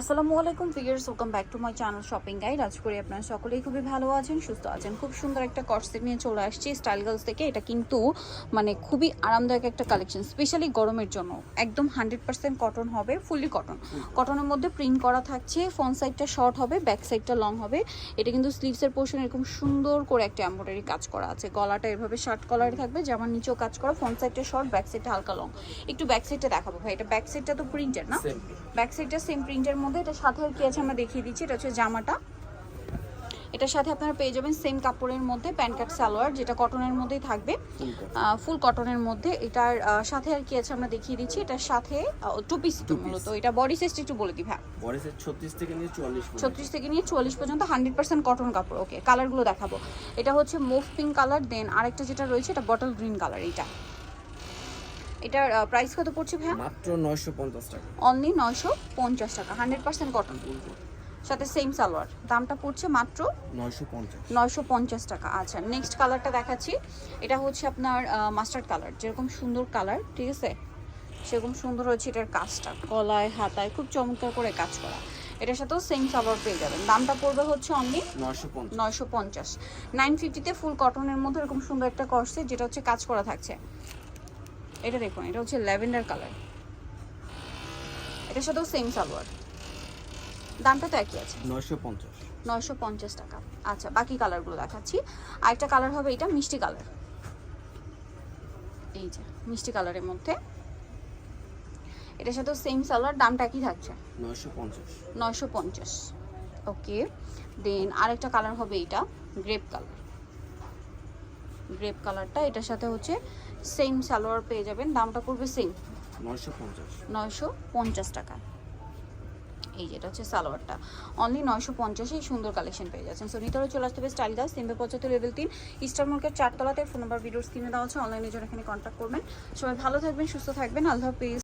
আসসালামু আলাইকুম figures welcome back to my channel shopping guide আজ করে আপনারা সকলেই খুবই ভালো আছেন, সুস্থ আছেন। খুব সুন্দর একটা কর্সেট নিয়ে চলে আসছি স্টাইল গার্লস থেকে। এটা কিন্তু মানে খুবই আরামদায়ক একটা কালেকশন স্পেশালি গরমের জন্য। একদম হান্ড্রেড পার্সেন্ট কটন হবে ফুললি কটন কটনের মধ্যে প্রিন্ট করা থাকছে ফ্রন্ট সাইডটা শর্ট হবে ব্যাক সাইডটা লং হবে। এটা কিন্তু স্লিভসের পোর্শন এরকম সুন্দর করে একটা এমব্রয়ডারি কাজ করা আছে। গলাটা এভাবে শার্ট কলারে থাকবে যেমন নিচেও কাজ করা ফ্রন্ট সাইডটা শর্ট ব্যাক সাইডটা হালকা লং একটু ব্যাক সাইডটা দেখাবো ভাই, এটা ব্যাক সাইডটা তো প্রিন্টের না. ব্যাক সাইডটা সেম প্রিন্টের মধ্যে। এটা সাথে আর কি আছে আমরা দেখিয়ে দিচ্ছি এটা হচ্ছে জামাটা। এটার সাথে আপনারা পেয়ে যাবেন সেম কাপড়ের মধ্যে প্যান্ট কাট সালোয়ার যেটা কটনের মধ্যেই থাকবে। ফুল কটনের মধ্যে। এটার সাথে আর কি আছে আমরা দেখিয়ে দিচ্ছি। এটার সাথে টু পিস. মূলত। এটা বডি সাইজটা একটু বলে দিই হ্যাঁ বডিসের ছত্রিশ থেকে নিয়ে চুয়াল্লিশ পর্যন্ত। ছত্রিশ থেকে নিয়ে চুয়াল্লিশ পর্যন্ত হান্ড্রেড পার্সেন্ট কটন কাপড় ওকে কালারগুলো দেখাবো। এটা হচ্ছে মুভ পিঙ্ক কালার দেন আরেকটা যেটা রয়েছে এটা বটল গ্রিন কালার এটা এটার প্রাইস কত পড়ছে ভাইয়া? মাত্র নয়শো পঞ্চাশ টাকা। অনলি নয়শো পঞ্চাশ টাকা হান্ড্রেড পার্সেন্ট কটন সাথে সেম সালোয়ার দামটা পড়ছে মাত্র নয়শো পঞ্চাশ। নয়শো পঞ্চাশ টাকা। আচ্ছা নেক্সট কালারটা দেখাচ্ছি। এটা হচ্ছে আপনার মাস্টার্ড কালার যেরকম সুন্দর কালার ঠিক আছে? সেরকম সুন্দর হচ্ছে এটার কাজটা গলায় হাতায় খুব চমৎকার করে কাজ করা। এটার সাথেও সেম সালোয়ার পেয়ে যাবেন। দামটা পড়বে হচ্ছে অনলি নয়শো পঞ্চাশ। নাইন ফিফটিতে ফুল কটনের মধ্যে এরকম সুন্দর একটা করছে যেটা হচ্ছে কাজ করা থাকছে। এটা দেখুন এটা হচ্ছে ল্যাভেন্ডার কালার। এটার সাথেও সেম সালোয়ার। দামটা তো একই আছে। নয়শো পঞ্চাশ। নয়শো পঞ্চাশ টাকা। আচ্ছা বাকি কালারগুলো দেখাচ্ছি। আরেকটা কালার হবে এটা মিষ্টি কালার। এই যে মিষ্টি কালারের মধ্যে। এটার সাথেও সেম সালোয়ার দামটা কি থাকছে। নয়শো পঞ্চাশ। নয়শো পঞ্চাশ। ওকে দেন আরেকটা কালার হবে এটা গ্রেপ কালার। গ্রেপ কালারটা এটার সাথে হচ্ছে সেম সালোয়ার পেয়ে যাবেন। দামটা পড়বে সেম নয়শো পঞ্চাশ। টাকা। এই যেটা হচ্ছে সালোয়ারটা। অনলি নয়শো পঞ্চাশে সুন্দর কালেকশন পেয়ে যাচ্ছেন। সো নিতরে চলে আসতে হবে স্টাইল গাছ তিনবে পঁচাত্তর লেভেল তিন। ইস্টার মার্কেট চারতলাতে ফোন নাম্বার ভিডিওর স্ক্রিনে দেওয়া আছে। অনলাইনে জন্য এখানে কন্ট্যাক্ট করবেন। সবাই ভালো থাকবেন সুস্থ থাকবেন। আল্লাহ হাফিজ।